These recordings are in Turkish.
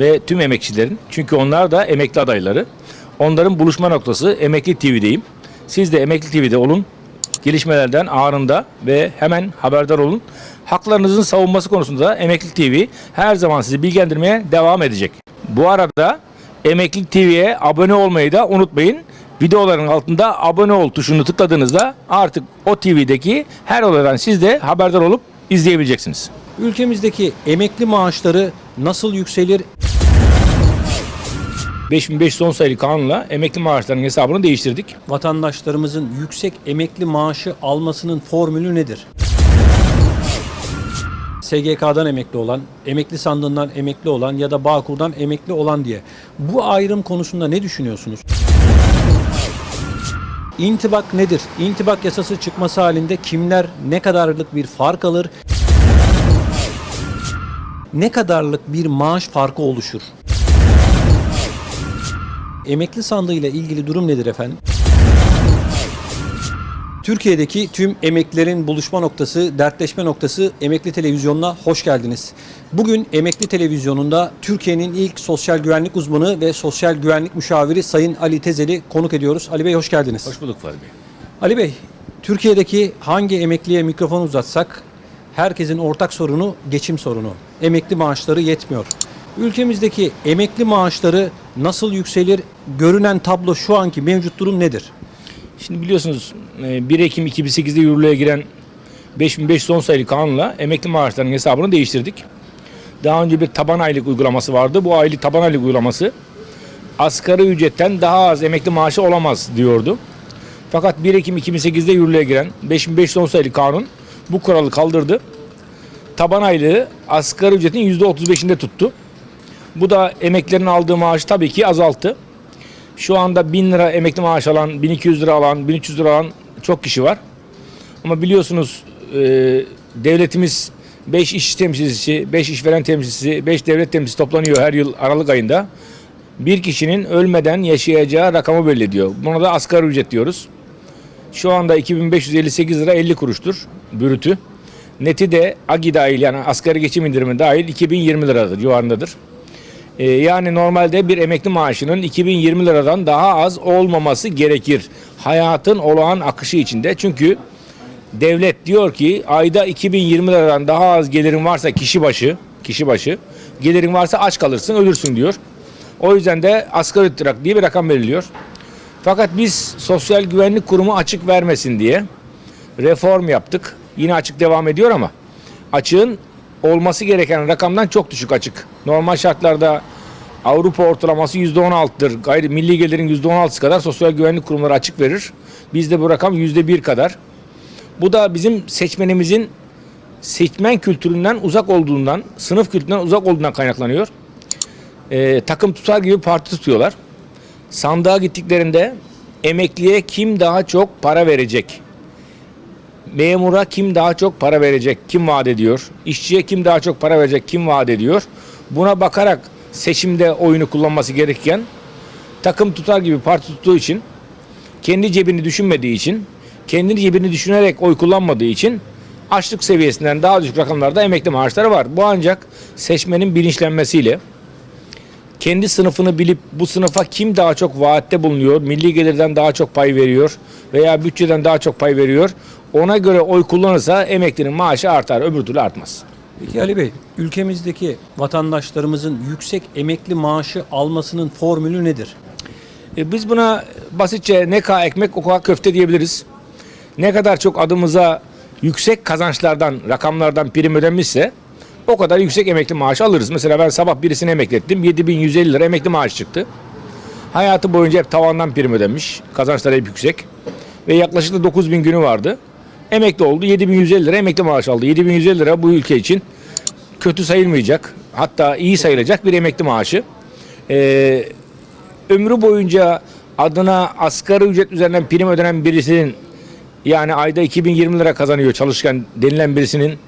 ve tüm emekçilerin. Çünkü onlar da emekli adayları. Onların buluşma noktası Emekli TV'deyim. Siz de Emekli TV'de olun. Gelişmelerden anında ve hemen haberdar olun. Haklarınızın savunması konusunda Emekli TV her zaman sizi bilgilendirmeye devam edecek. Bu arada Emekli TV'ye abone olmayı da unutmayın. Videoların altında abone ol tuşunu tıkladığınızda artık o TV'deki her olaydan siz de haberdar olup izleyebileceksiniz. Ülkemizdeki emekli maaşları nasıl yükselir? 5510 sayılı kanunla emekli maaşlarının hesabını değiştirdik. Vatandaşlarımızın yüksek emekli maaşı almasının formülü nedir? SGK'dan emekli olan, emekli sandığından emekli olan ya da Bağkur'dan emekli olan diye. Bu ayrım konusunda ne düşünüyorsunuz? İntibak nedir? İntibak yasası çıkması halinde kimler ne kadarlık bir fark alır? Ne kadarlık bir maaş farkı oluşur? Emekli sandığı ile ilgili durum nedir efendim? Türkiye'deki tüm emeklilerin buluşma noktası, dertleşme noktası Emekli Televizyonu'na hoş geldiniz. Bugün Emekli Televizyonu'nda Türkiye'nin ilk sosyal güvenlik uzmanı ve sosyal güvenlik müşaviri Sayın Ali Tezeli konuk ediyoruz. Ali Bey hoş geldiniz. Hoş bulduk Fahri Bey. Ali Bey, Türkiye'deki hangi emekliye mikrofon uzatsak herkesin ortak sorunu geçim sorunu. Emekli maaşları yetmiyor. Ülkemizdeki emekli maaşları nasıl yükselir? Görünen tablo şu anki mevcut durum nedir? Şimdi biliyorsunuz e, 1 Ekim 2008'de yürürlüğe giren 5510 sayılı kanunla emekli maaşlarının hesabını değiştirdik. Daha önce bir taban aylık uygulaması vardı. Bu aylık taban aylık uygulaması asgari ücretten daha az emekli maaşı olamaz diyordu. Fakat 1 Ekim 2008'de yürürlüğe giren 5510 sayılı kanun bu kuralı kaldırdı. Taban aylığı asgari ücretin %35'inde tuttu. Bu da emeklilerin aldığı maaşı tabii ki azalttı. Şu anda 1000 lira emekli maaş alan, 1200 lira alan, 1300 lira alan çok kişi var. Ama biliyorsunuz e, devletimiz 5 iş temsilcisi, 5 işveren temsilcisi, 5 devlet temsilcisi toplanıyor her yıl Aralık ayında. Bir kişinin ölmeden yaşayacağı rakamı belli ediyor. Buna da asgari ücret diyoruz. Şu anda 2558 lira 50 kuruştur bürütü. Neti de AGİ dahil yani asgari geçim indirimi dahil 2020 liradır civarındadır. Ee, yani normalde bir emekli maaşının 2020 liradan daha az olmaması gerekir. Hayatın olağan akışı içinde. Çünkü devlet diyor ki ayda 2020 liradan daha az gelirin varsa kişi başı, kişi başı gelirin varsa aç kalırsın, ölürsün diyor. O yüzden de asgari ücret diye bir rakam veriliyor. Fakat biz Sosyal Güvenlik Kurumu açık vermesin diye reform yaptık. Yine açık devam ediyor ama açığın olması gereken rakamdan çok düşük açık. Normal şartlarda Avrupa ortalaması %16'dır. Gayri milli gelirin %16'sı kadar sosyal güvenlik kurumları açık verir. Bizde bu rakam %1 kadar. Bu da bizim seçmenimizin seçmen kültüründen uzak olduğundan, sınıf kültüründen uzak olduğundan kaynaklanıyor. Ee, takım tutar gibi parti tutuyorlar. Sandığa gittiklerinde emekliye kim daha çok para verecek? Memura kim daha çok para verecek, kim vaat ediyor? İşçiye kim daha çok para verecek, kim vaat ediyor? Buna bakarak seçimde oyunu kullanması gerekirken takım tutar gibi parti tuttuğu için kendi cebini düşünmediği için kendi cebini düşünerek oy kullanmadığı için açlık seviyesinden daha düşük rakamlarda emekli maaşları var. Bu ancak seçmenin bilinçlenmesiyle kendi sınıfını bilip bu sınıfa kim daha çok vaatte bulunuyor, milli gelirden daha çok pay veriyor veya bütçeden daha çok pay veriyor. Ona göre oy kullanırsa emeklinin maaşı artar, öbür türlü artmaz. Peki Ali Bey, ülkemizdeki vatandaşlarımızın yüksek emekli maaşı almasının formülü nedir? E, biz buna basitçe ne kadar ekmek o kadar köfte diyebiliriz. Ne kadar çok adımıza yüksek kazançlardan, rakamlardan prim ödenmişse o kadar yüksek emekli maaşı alırız. Mesela ben sabah birisini emeklettim. 7150 lira emekli maaş çıktı. Hayatı boyunca hep tavandan prim ödemiş. Kazançları hep yüksek. Ve yaklaşık da 9000 günü vardı. Emekli oldu. 7150 lira emekli maaş aldı. 7150 lira bu ülke için kötü sayılmayacak. Hatta iyi sayılacak bir emekli maaşı. Ee, ömrü boyunca adına asgari ücret üzerinden prim ödenen birisinin yani ayda 2020 lira kazanıyor çalışkan denilen birisinin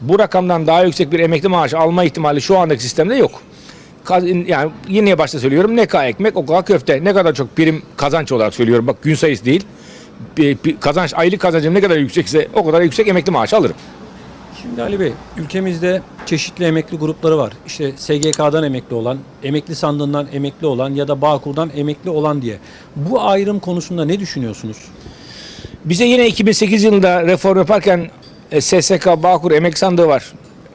bu rakamdan daha yüksek bir emekli maaşı alma ihtimali şu andaki sistemde yok. Yani yine başta söylüyorum ne kadar ekmek o kadar köfte. Ne kadar çok prim kazanç olarak söylüyorum. Bak gün sayısı değil. Kazanç aylık kazancım ne kadar yüksekse o kadar yüksek emekli maaşı alırım. Şimdi Ali Bey, ülkemizde çeşitli emekli grupları var. İşte SGK'dan emekli olan, emekli sandığından emekli olan ya da Bağkur'dan emekli olan diye. Bu ayrım konusunda ne düşünüyorsunuz? Bize yine 2008 yılında reform yaparken e, SSK, Bağkur, emek sandığı var.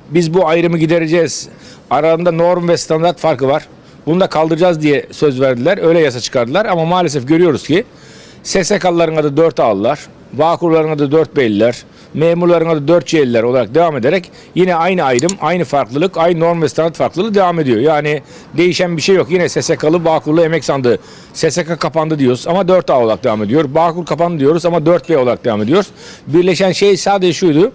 Biz bu ayrımı gidereceğiz. Aralarında norm ve standart farkı var. Bunu da kaldıracağız diye söz verdiler. Öyle yasa çıkardılar ama maalesef görüyoruz ki SSK'ların adı 4 A'lılar, Bağkurların adı 4 B'liler, memurların adı 4 C'liler olarak devam ederek yine aynı ayrım, aynı farklılık, aynı norm ve standart farklılığı devam ediyor. Yani değişen bir şey yok. Yine SSK'lı, Bağkurlu emek sandığı. SSK kapandı diyoruz ama 4 A olarak devam ediyor. Bağkur kapandı diyoruz ama 4 B olarak devam ediyor. Birleşen şey sadece şuydu.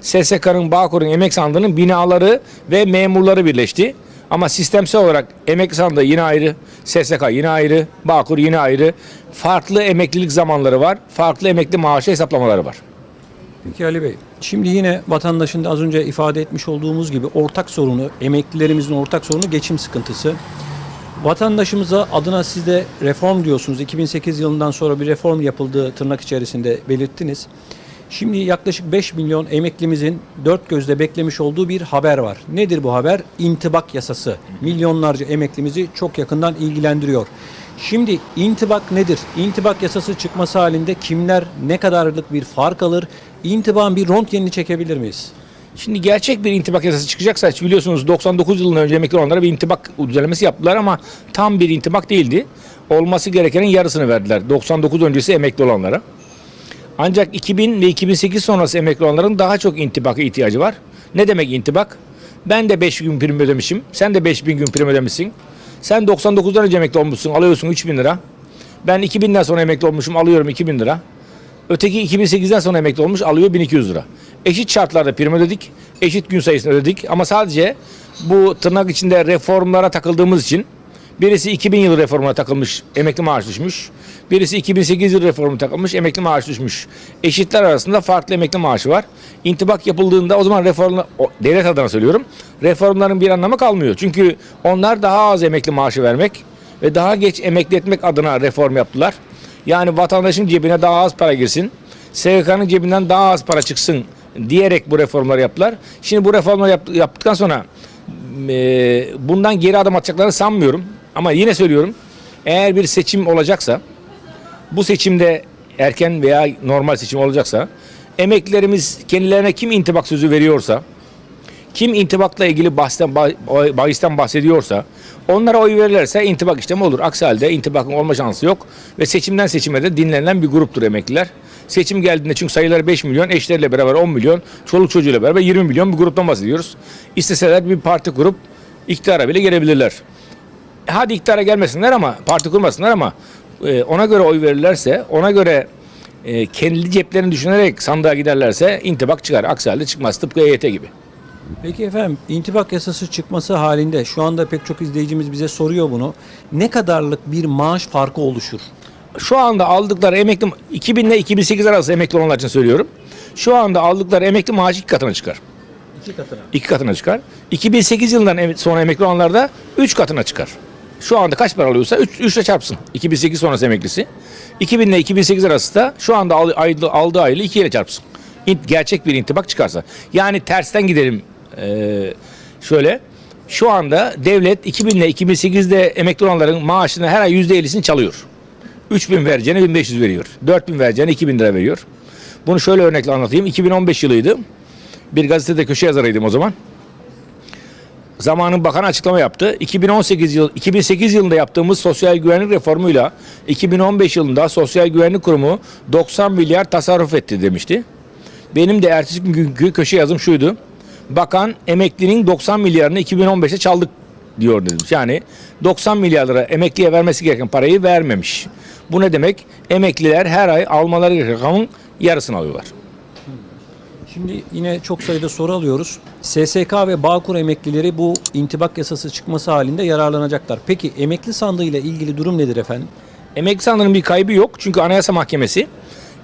SSK'nın, Bağkur'un emek sandığının binaları ve memurları birleşti. Ama sistemsel olarak emek sandığı yine ayrı, SSK yine ayrı, Bağkur yine ayrı. Farklı emeklilik zamanları var, farklı emekli maaşı hesaplamaları var. Peki Ali Bey, şimdi yine vatandaşın da az önce ifade etmiş olduğumuz gibi ortak sorunu, emeklilerimizin ortak sorunu geçim sıkıntısı. Vatandaşımıza adına siz de reform diyorsunuz. 2008 yılından sonra bir reform yapıldığı tırnak içerisinde belirttiniz. Şimdi yaklaşık 5 milyon emeklimizin dört gözle beklemiş olduğu bir haber var. Nedir bu haber? İntibak yasası. Milyonlarca emeklimizi çok yakından ilgilendiriyor. Şimdi intibak nedir? İntibak yasası çıkması halinde kimler ne kadarlık bir fark alır? İntibakın bir röntgenini çekebilir miyiz? Şimdi gerçek bir intibak yasası çıkacaksa biliyorsunuz 99 yılından önce emekli olanlara bir intibak düzenlemesi yaptılar ama tam bir intibak değildi. Olması gerekenin yarısını verdiler 99 öncesi emekli olanlara. Ancak 2000 ve 2008 sonrası emekli olanların daha çok intibaka ihtiyacı var. Ne demek intibak? Ben de 5 gün prim ödemişim. Sen de 5000 gün prim ödemişsin. Sen 99'dan önce emekli olmuşsun. Alıyorsun 3000 lira. Ben 2000'den sonra emekli olmuşum. Alıyorum 2000 lira. Öteki 2008'den sonra emekli olmuş. Alıyor 1200 lira. Eşit şartlarda prim ödedik. Eşit gün sayısını ödedik. Ama sadece bu tırnak içinde reformlara takıldığımız için Birisi 2000 yılı reformuna takılmış, emekli maaş düşmüş. Birisi 2008 yılı reformu takılmış, emekli maaş düşmüş. Eşitler arasında farklı emekli maaşı var. İntibak yapıldığında o zaman reform, o- devlet adına söylüyorum, reformların bir anlamı kalmıyor. Çünkü onlar daha az emekli maaşı vermek ve daha geç emekli etmek adına reform yaptılar. Yani vatandaşın cebine daha az para girsin, SGK'nın cebinden daha az para çıksın diyerek bu reformları yaptılar. Şimdi bu reformları yap- yaptıktan sonra bundan geri adım atacaklarını sanmıyorum. Ama yine söylüyorum. Eğer bir seçim olacaksa bu seçimde erken veya normal seçim olacaksa emeklilerimiz kendilerine kim intibak sözü veriyorsa kim intibakla ilgili bahsten, bah- bahisten bahsediyorsa onlara oy verirlerse intibak işlemi olur. Aksi halde intibakın olma şansı yok ve seçimden seçime de dinlenen bir gruptur emekliler. Seçim geldiğinde çünkü sayıları 5 milyon, eşleriyle beraber 10 milyon, çoluk çocuğuyla beraber 20 milyon bir gruptan bahsediyoruz. İsteseler bir parti kurup iktidara bile gelebilirler. Hadi iktidara gelmesinler ama parti kurmasınlar ama e, ona göre oy verirlerse, ona göre e, kendi ceplerini düşünerek sandığa giderlerse intibak çıkar. Aksi halde çıkmaz. Tıpkı EYT gibi. Peki efendim intibak yasası çıkması halinde şu anda pek çok izleyicimiz bize soruyor bunu. Ne kadarlık bir maaş farkı oluşur? Şu anda aldıkları emekli 2000 ile 2008 arası emekli olanlar için söylüyorum. Şu anda aldıkları emekli maaşı iki katına çıkar. İki katına. İki katına çıkar. 2008 yılından sonra emekli olanlar da üç katına çıkar. Şu anda kaç para alıyorsa 3 3 ile çarpsın. 2008 sonrası emeklisi. 2000 ile 2008 arası da şu anda al- aylı- aldığı aylığı 2 ile çarpsın. Gerçek bir intibak çıkarsa. Yani tersten gidelim. Ee, şöyle. Şu anda devlet 2000 ile 2008'de emekli olanların maaşını her ay %50'sini çalıyor. 3000 vereceğine 1500 veriyor. 4000 vereceğine 2000 lira veriyor. Bunu şöyle örnekle anlatayım. 2015 yılıydı. Bir gazetede köşe yazarıydım o zaman. Zamanın bakanı açıklama yaptı. 2018 yıl 2008 yılında yaptığımız sosyal güvenlik reformuyla 2015 yılında Sosyal Güvenlik Kurumu 90 milyar tasarruf etti demişti. Benim de ertesi günkü köşe yazım şuydu. Bakan emeklinin 90 milyarını 2015'te çaldık diyor dedim. Yani 90 milyar lira emekliye vermesi gereken parayı vermemiş. Bu ne demek? Emekliler her ay almaları gereken rakamın yarısını alıyorlar. Şimdi yine çok sayıda soru alıyoruz. SSK ve Bağkur emeklileri bu intibak yasası çıkması halinde yararlanacaklar. Peki emekli sandığı ile ilgili durum nedir efendim? Emekli sandığının bir kaybı yok. Çünkü Anayasa Mahkemesi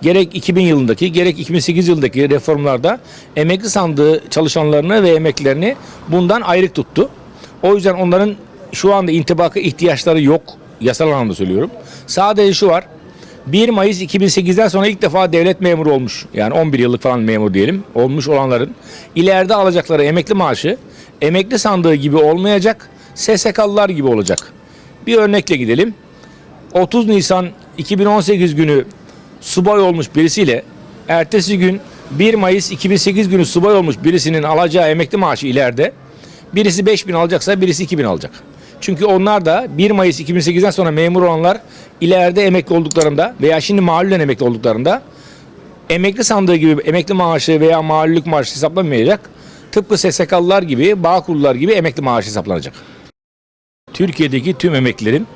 gerek 2000 yılındaki gerek 2008 yılındaki reformlarda emekli sandığı çalışanlarını ve emeklilerini bundan ayrık tuttu. O yüzden onların şu anda intibaka ihtiyaçları yok. Yasal anlamda söylüyorum. Sadece şu var. 1 Mayıs 2008'den sonra ilk defa devlet memuru olmuş. Yani 11 yıllık falan memur diyelim. Olmuş olanların ileride alacakları emekli maaşı emekli sandığı gibi olmayacak. SSK'lılar gibi olacak. Bir örnekle gidelim. 30 Nisan 2018 günü subay olmuş birisiyle ertesi gün 1 Mayıs 2008 günü subay olmuş birisinin alacağı emekli maaşı ileride birisi 5000 alacaksa birisi 2000 alacak. Çünkü onlar da 1 Mayıs 2008'den sonra memur olanlar ileride emekli olduklarında veya şimdi mahallen emekli olduklarında emekli sandığı gibi emekli maaşı veya mahallülük maaşı hesaplanmayacak. Tıpkı SSK'lılar gibi, Bağkurlular gibi emekli maaşı hesaplanacak. Türkiye'deki tüm emeklilerin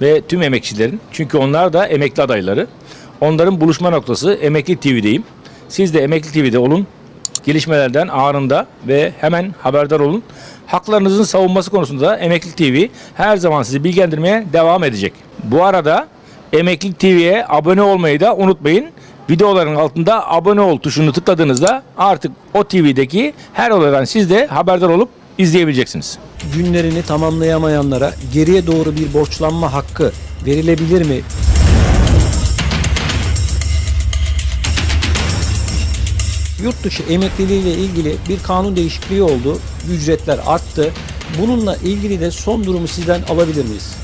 ve tüm emekçilerin çünkü onlar da emekli adayları. Onların buluşma noktası Emekli TV'deyim. Siz de Emekli TV'de olun. Gelişmelerden anında ve hemen haberdar olun. Haklarınızın savunması konusunda Emekli TV her zaman sizi bilgilendirmeye devam edecek. Bu arada Emekli TV'ye abone olmayı da unutmayın. Videoların altında abone ol tuşunu tıkladığınızda artık o TV'deki her olaydan siz de haberdar olup izleyebileceksiniz. Günlerini tamamlayamayanlara geriye doğru bir borçlanma hakkı verilebilir mi? Yurt dışı emekliliği ile ilgili bir kanun değişikliği oldu. Ücretler arttı. Bununla ilgili de son durumu sizden alabilir miyiz?